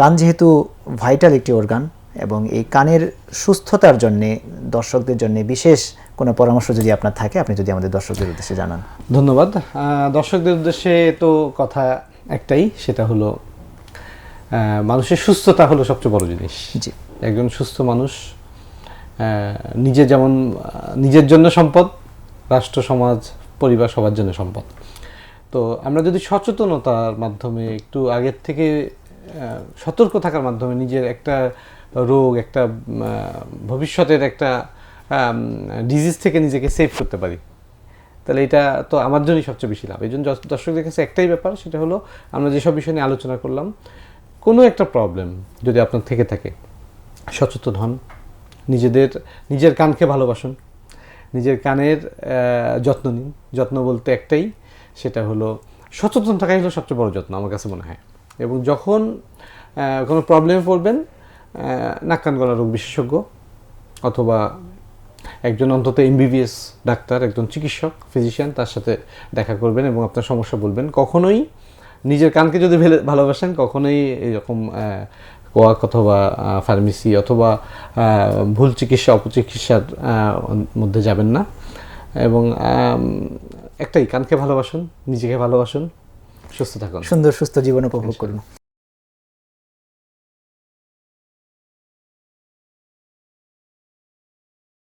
কান যেহেতু ভাইটাল একটি অর্গান এবং এই কানের সুস্থতার জন্যে দর্শকদের জন্য বিশেষ কোনো পরামর্শ যদি আপনার থাকে আপনি যদি আমাদের দর্শকদের উদ্দেশ্যে জানান। ধন্যবাদ। দর্শকদের উদ্দেশ্যে তো কথা একটাই সেটা হলো মানুষের সুস্থতা হলো সবচেয়ে বড় জিনিস। জি। একজন সুস্থ মানুষ নিজে যেমন নিজের জন্য সম্পদ রাষ্ট্র সমাজ পরিবার সবার জন্য সম্পদ। তো আমরা যদি সচেতনতার মাধ্যমে একটু আগের থেকে সতর্ক থাকার মাধ্যমে নিজের একটা রোগ, একটা ভবিষ্যতের একটা ডিজিজ থেকে নিজেকে সেভ করতে পারি। তাহলে এটা তো আমার জন্যই সবচেয়ে বেশি লাভ। এই জন্য দর্শকদের কাছে একটাই ব্যাপার, সেটা হলো আমরা যেসব বিষয় নিয়ে আলোচনা করলাম, কোনো একটা প্রবলেম যদি আপনার থেকে থাকে, সচেতন হন, নিজেদের, নিজের কানকে ভালোবাসুন, নিজের কানের যত্ন নিন। যত্ন বলতে একটাই, সেটা হলো সচেতন থাকাই হলো সবচেয়ে বড় যত্ন, আমার কাছে মনে হয়। এবং যখন কোনো প্রবলেমে পড়বেন নাক কান গলা রোগ বিশেষজ্ঞ অথবা একজন অন্তত এমবিবিএস ডাক্তার, একজন চিকিৎসক ফিজিশিয়ান তার সাথে দেখা করবেন এবং আপনার সমস্যা বলবেন। কখনোই নিজের কানকে যদি ভেলে- ভালোবাসেন, কখনোই এরকম কোয়াক অথবা ফার্মেসি অথবা ভুল চিকিৎসা, অপচিকিৎসার মধ্যে যাবেন না। এবং একটাই, কানকে ভালোবাসুন, নিজেকে ভালোবাসুন। সুস্থ থাকুন। সুন্দর সুস্থ জীবন উপভোগ করুন।